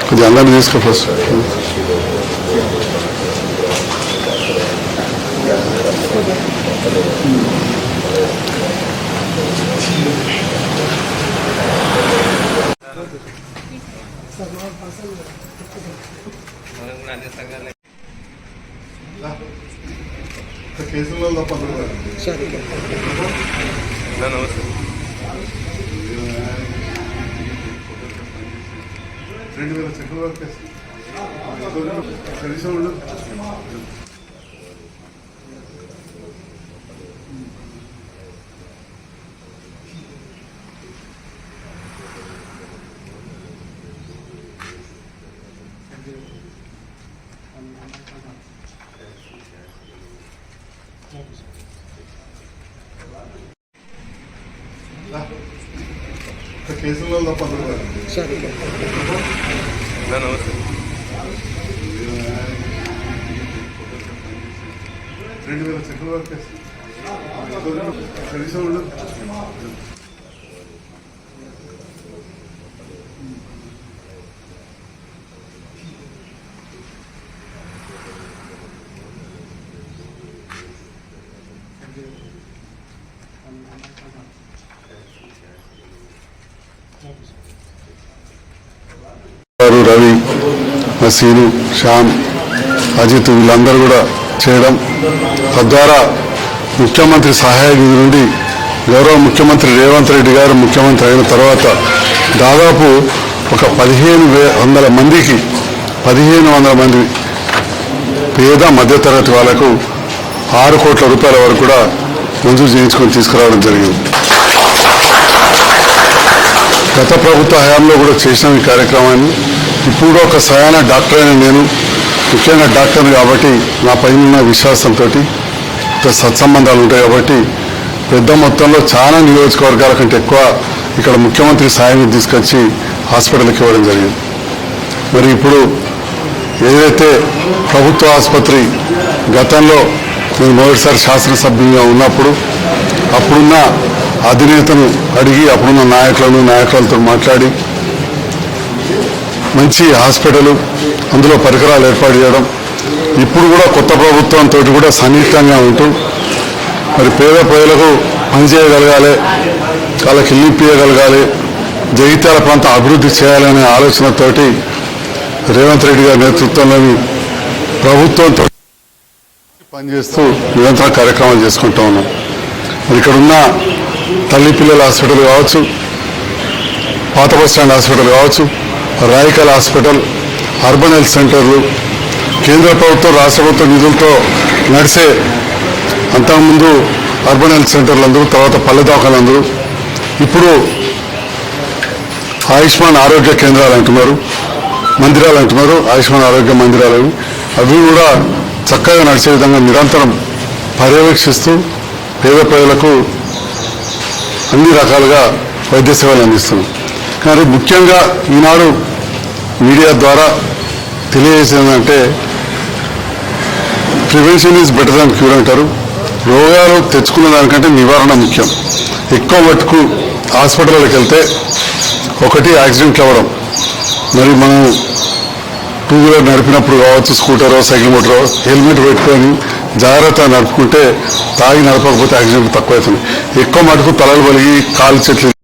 కొద్దిగా అందరినీ తీసుకో ఫస్ట్ కేసులలో తప్ప రెండు వేల చెక్కుల వరకు కనీసం ఉండు కేసులలో తప్ప రెండు వేల చెక్కుల వరకు కనీసం గారు రవి సీను శ్యామ్ అజిత్ వీళ్ళందరూ కూడా చేయడం తద్వారా ముఖ్యమంత్రి సహాయ నిధి నుండి గౌరవ ముఖ్యమంత్రి రేవంత్ రెడ్డి గారు ముఖ్యమంత్రి అయిన తర్వాత దాదాపు ఒక పదిహేను వందల మందికి పదిహేను వందల మంది పేద మధ్యతరగతి వాళ్ళకు ఆరు కోట్ల రూపాయల వరకు కూడా మంజూరు చేయించుకొని తీసుకురావడం జరిగింది. గత ప్రభుత్వ హయాంలో కూడా చేసిన ఈ కార్యక్రమాన్ని. ఇప్పుడు ఒక సయాన డాక్టర్ అయిన నేను ముఖ్యంగా డాక్టర్ కాబట్టి నా పైన ఉన్న విశ్వాసంతో సత్సంబంధాలు ఉంటాయి కాబట్టి పెద్ద మొత్తంలో చాలా నియోజకవర్గాల కంటే ఎక్కువ ఇక్కడ ముఖ్యమంత్రి సాయం తీసుకొచ్చి హాస్పిటల్కి ఇవ్వడం జరిగింది. మరి ఇప్పుడు ఏదైతే ప్రభుత్వ ఆసుపత్రి గతంలో నేను మొదటిసారి శాసనసభ్యునిగా ఉన్నప్పుడు అప్పుడున్న అధినేతను అడిగి అప్పుడున్న నాయకులను నాయకులతో మాట్లాడి మంచి హాస్పిటల్ అందులో పరికరాలు ఏర్పాటు చేయడం ఇప్పుడు కూడా కొత్త ప్రభుత్వంతో కూడా సన్నిహితంగా ఉంటూ మరి పేద ప్రజలకు పనిచేయగలగాలి వాళ్ళకి ఇల్లు ఇప్పించగలగాలి జగిత్యాల ప్రాంతం అభివృద్ధి చేయాలనే ఆలోచనతోటి రేవంత్ రెడ్డి గారి నేతృత్వంలోని ప్రభుత్వంతో పనిచేస్తూ నిరంతరం కార్యక్రమాలు చేసుకుంటూ ఉన్నాం. మరి ఇక్కడ ఉన్న తల్లి పిల్లల హాస్పిటల్ కావచ్చు పాత బస్ స్టాండ్ హాస్పిటల్ కావచ్చు రాయకల్ హాస్పిటల్ అర్బన్ హెల్త్ సెంటర్లు కేంద్ర ప్రభుత్వం రాష్ట్ర ప్రభుత్వ నిధులతో నడిసే అంతకుముందు అర్బన్ హెల్త్ సెంటర్లు అందరూ తర్వాత పల్లె దవాఖాలు అందరూ ఇప్పుడు ఆయుష్మాన్ ఆరోగ్య కేంద్రాలు అంటున్నారు మందిరాలు అంటున్నారు ఆయుష్మాన్ ఆరోగ్య మందిరాలు అవి కూడా చక్కగా నడిచే విధంగా నిరంతరం పర్యవేక్షిస్తూ పేద ప్రజలకు అన్ని రకాలుగా వైద్య సేవలు అందిస్తున్నాం. కానీ ముఖ్యంగా ఈనాడు మీడియా ద్వారా తెలియజేసిందంటే prevention is better than cure అంటారు. రోగాలు తెచ్చుకున్న దానికంటే నివారణ ముఖ్యం. ఎక్కువ మట్టుకు హాస్పిటల్కి వెళ్తే ఒకటి యాక్సిడెంట్లు అవ్వడం. మరి మనం టూ వీలర్ నడిపినప్పుడు కావచ్చు స్కూటరో సైకిల్ మోటారో హెల్మెట్ పెట్టుకొని జాగ్రత్త నడుపుకుంటే తాగి నడపకపోతే యాక్సిడెంట్ తక్కువ అవుతుంది ఎక్కువ మటుకు తలలు పలిగి కాలు చెట్లు